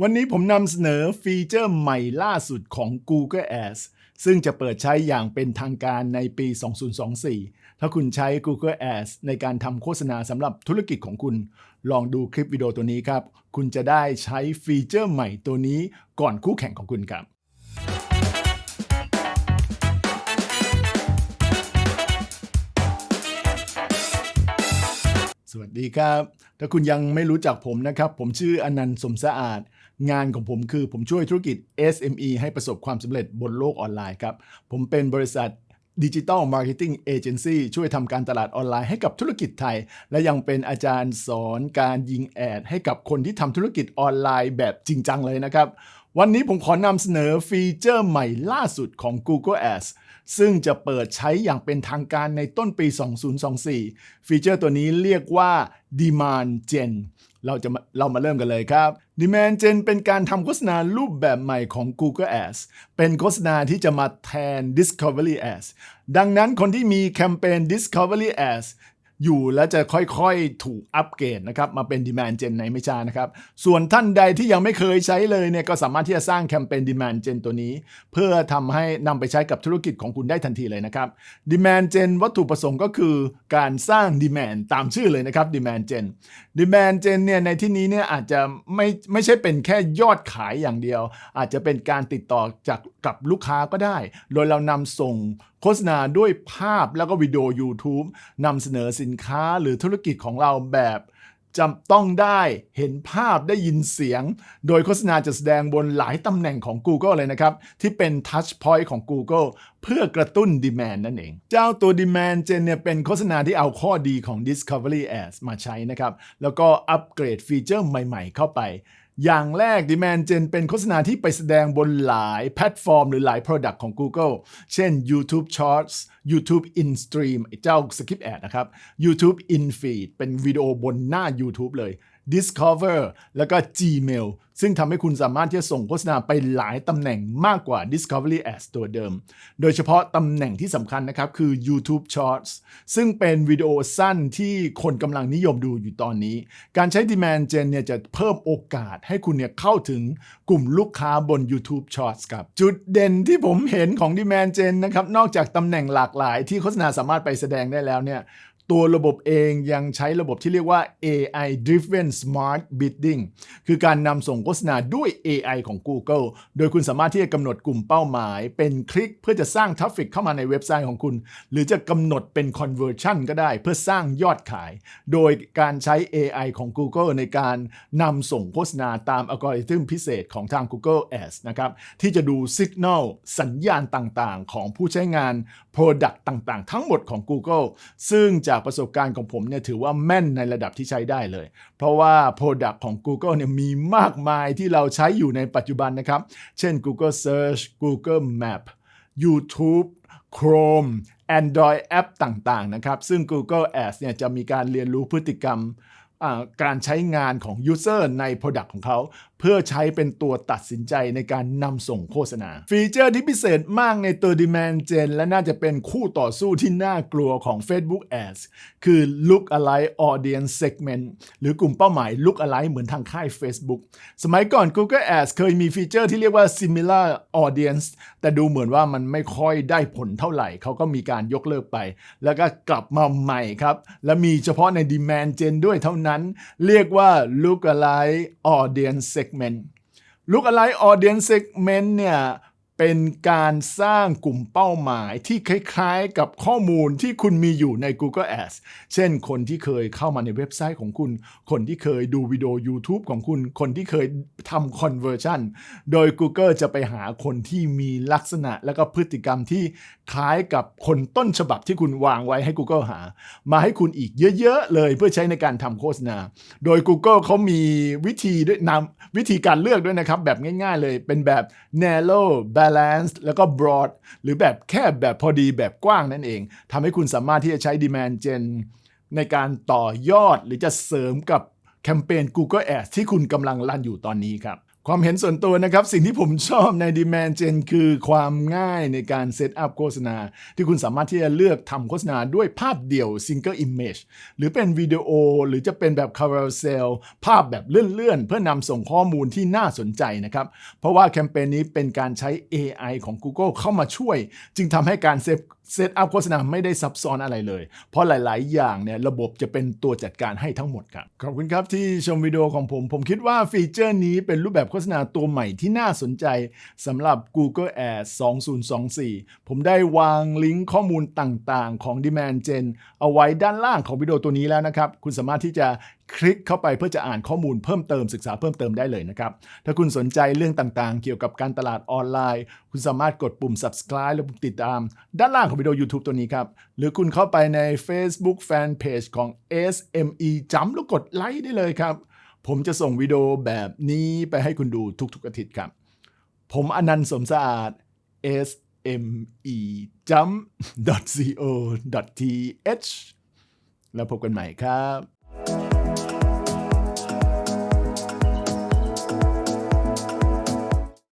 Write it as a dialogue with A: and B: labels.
A: วันนี้ผมนำเสนอฟีเจอร์ใหม่ล่าสุดของ Google Ads ซึ่งจะเปิดใช้อย่างเป็นทางการในปี 2024 ถ้าคุณใช้ Google Ads ในการทำโฆษณาสำหรับธุรกิจของคุณ ลองดูคลิปวิดีโอตัวนี้ครับ คุณจะได้ใช้ฟีเจอร์ใหม่ตัวนี้ก่อนคู่แข่งของคุณครับสวัสดีครับ ถ้าคุณยังไม่รู้จักผมนะครับ ผมชื่ออนันต์สมสะอาด งานของผมคือผมช่วยธุรกิจ SME ให้ประสบความสำเร็จบนโลกออนไลน์ครับ ผมเป็นบริษัทดิจิ t a ลมาร์เก็ตติ้งเอเจนซี่ช่วยทำการตลาดออนไลน์ให้กับธุรกิจไทย และยังเป็นอาจารย์สอนการยิงแอด ให้กับคนที่ทำธุรกิจออนไลน์แบบจริงจังเลยนะครับ วันนี้ผมขอนำเสนอฟีเจอร์ใหม่ล่าสุดของ Google Ads ซึ่งจะเปิดใช้อย่างเป็นทางการในต้นปี 2024 ฟีเจอร์ตัวนี้เรียกว่า Demand Gen เราจะาเรามาเริ่มกันเลยครับ Demand Gen เป็นการทำโฆษณารูปแบบใหม่ของ Google Ads เป็นโฆษณาที่จะมาแทน Discovery Ads ดังนั้นคนที่มีแคมเปญ Discovery Ads อยู่และจะค่อยๆถูกอัปเกรดนะครับมาเป็น Demand Gen ในไม่ช้านะครับ ส่วนท่านใดที่ยังไม่เคยใช้เลยเนี่ยก็สามารถที่จะสร้างแคมเปญ Demand Gen ตัวนี้ เพื่อทำให้นำไปใช้กับธุรกิจของคุณได้ทันทีเลยนะครับ Demand Gen วัตถุประสงค์ก็คือการสร้าง Demand ตามชื่อเลยนะครับ Demand Gen Demand Gen เนี่ยในที่นี้เนี่ยอาจจะไม่ไม่ใช่เป็นแค่ยอดขายอย่างเดียว อาจจะเป็นการติดต่อจากกับลูกค้าก็ได้ โดยเรานำส่ง โฆษณาด้วยภาพแล้วก็วิดีโอ YouTube นำเสนอสินค้าหรือธุรกิจของเราแบบจำต้องได้เห็นภาพได้ยินเสียง โดยโฆษณาจะแสดงบนหลายตำแหน่งของ Google เลยนะครับ ที่เป็น Touch Point ของ Google เพื่อกระตุ้น Demand นั่นเอง เจ้าตัว Demand Gen เนี่ยเป็นโฆษณาที่เอาข้อดีของ Discovery Ads มาใช้นะครับ แล้วก็อัปเกรดฟีเจอร์ใหม่ๆเข้าไป อย่างแรก Demand Gen เป็นโฆษณาที่ไปแสดงบนหลายแพลตฟอร์มหรือหลาย Product ของ Google เช่น YouTube Shorts YouTube InStream เจ้า Skip Ad นะครับ YouTube InFeed เป็นวิดีโอบนหน้า YouTube เลย Discover แล้วก็ Gmail ซึ่งทำให้คุณสามารถที่จะส่งโฆษณาไปหลายตำแหน่งมากกว่า Discovery Ads ตัวเดิม โดยเฉพาะตำแหน่งที่สำคัญนะครับ คือ YouTube Shorts ซึ่งเป็นวิดีโอสั้นที่คนกำลังนิยมดูอยู่ตอนนี้ การใช้ Demand Gen เนี่ยจะเพิ่มโอกาสให้คุณเนี่ยเข้าถึงกลุ่มลูกค้าบน YouTube Shorts ครับ จุดเด่นที่ผมเห็นของ Demand Gen นะครับ นอกจากตำแหน่งหลากหลายที่โฆษณาสามารถไปแสดงได้แล้วเนี่ย ตัวระบบเองยังใช้ระบบที่เรียกว่า AI driven smart bidding คือการนำส่งโฆษณาด้วย AI ของ Google โดยคุณสามารถที่จะกำหนดกลุ่มเป้าหมาย เป็นคลิกเพื่อจะสร้างทราฟฟิกเข้ามาในเว็บไซต์ของคุณ หรือจะกำหนดเป็น conversion ก็ได้เพื่อสร้างยอดขาย โดยการใช้ AI ของ Google ในการนำส่งโฆษณาตามอัลกอริทึมพิเศษของทาง Google Ads นะครับที่จะดู Signal สัญญาณต่างๆ ของผู้ใช้งาน Product ต่างๆ ทั้งหมดของ Google ซึ่งจากประสบการณ์ของผมเนี่ยถือว่าแม่นในระดับที่ใช้ได้เลย เพราะว่า Product ของ Google เนี่ยมีมากมายที่เราใช้อยู่ในปัจจุบันนะครับ เช่น Google Search Google Map YouTube Chrome Android App ต่างๆ นะครับ ซึ่ง Google Ads เนี่ยจะมีการเรียนรู้พฤติกรรมการใช้งานของ User ใน Product ของเขา เพื่อใช้เป็นตัวตัดสินใจในการนำส่งโฆษณา ฟีเจอร์ที่พิเศษมากในตัว Demand Gen และน่าจะเป็นคู่ต่อสู้ที่น่ากลัวของ Facebook Ads คือ Look Alike Audience Segment หรือกลุ่มเป้าหมาย Look Alike เหมือนทางค่าย Facebook สมัยก่อน Google Ads เคยมีฟีเจอร์ที่เรียกว่า Similar Audience แต่ดูเหมือนว่ามันไม่ค่อยได้ผลเท่าไหร่ เขาก็มีการยกเลิกไป แล้วก็กลับมาใหม่ครับ และมีเฉพาะใน Demand Gen ด้วยเท่านั้น เรียกว่า Look Alike Audience Segment segment Look Alike Audience Segment เนี่ย เป็นการสร้างกลุ่มเป้าหมายที่คล้ายๆ กับข้อมูลที่คุณมีอยู่ใน Google Ads เช่นคนที่เคยเข้ามาในเว็บไซต์ของคุณ คนที่เคยดูวิดีโอ YouTube ของคุณ คนที่เคยทำ conversion โดย Google จะไปหาคนที่มีลักษณะและก็พฤติกรรมที่คล้ายกับคนต้นฉบับที่คุณวางไว้ให้ Google หา มาให้คุณอีกเยอะๆเลยเพื่อใช้ในการทำโฆษณา โดย Google เขามีวิธีด้วยนำวิธีการเลือกด้วยนะครับแบบง่าย ๆ เลยเป็นแบบ narrow balance แล้วก็ broad หรือแบบแคบแบบพอดีแบบกว้างนั่นเองทำให้คุณสามารถที่จะใช้ demand gen ในการต่อยอดหรือจะเสริมกับแคมเปญ Google Ads ที่คุณกำลังรันอยู่ตอนนี้ครับ ความเห็นส่วนตัวนะครับ สิ่งที่ผมชอบใน Demand Gen คือความง่ายในการเซตอัพโฆษณา ที่คุณสามารถที่จะเลือกทำโฆษณาด้วยภาพเดี่ยว Single Image หรือเป็นวิดีโอหรือจะเป็นแบบ Carousel ภาพแบบเลื่อนๆ เพื่อนำส่งข้อมูลที่น่าสนใจนะครับ เพราะว่าแคมเปญนี้เป็นการใช้ AI ของ Google เข้ามาช่วย จึงทำให้การเซตเซตอัพโฆษณาไม่ได้ซับซ้อนอะไรเลย เพราะหลาย ๆ อย่างเนี่ยระบบจะเป็นตัวจัดการให้ทั้งหมดครับขอบคุณครับที่ชมวิดีโอของผม ผมคิดว่าฟีเจอร์นี้เป็นรูปแบบโฆษณาตัวใหม่ที่น่าสนใจสำหรับ Google Ads 2024 ผมได้วางลิงก์ข้อมูลต่างๆ ของ Demand Gen เอาไว้ด้านล่างของวิดีโอตัวนี้แล้วนะครับ คุณสามารถที่จะคลิกเข้าไปเพื่อจะอ่านข้อมูลเพิ่มเติมศึกษาเพิ่มเติมได้เลยนะครับ ถ้าคุณสนใจเรื่องต่างๆ เกี่ยวกับการตลาดออนไลน์ คุณสามารถกดปุ่ม subscribe หรือปุ่มติดตาม ด้านล่างของวิดีโอ YouTube ตัวนี้ครับ หรือคุณเข้าไปใน Facebook Fanpage ของ SME จำแล้วกดไลค์ได้เลยครับ ผมจะส่งวิดีโอแบบนี้ไปให้คุณดูทุกๆอาทิตย์ครับ ผมอนันต์สมสะอาด sme jump co th แล้วพบกันใหม่ครับ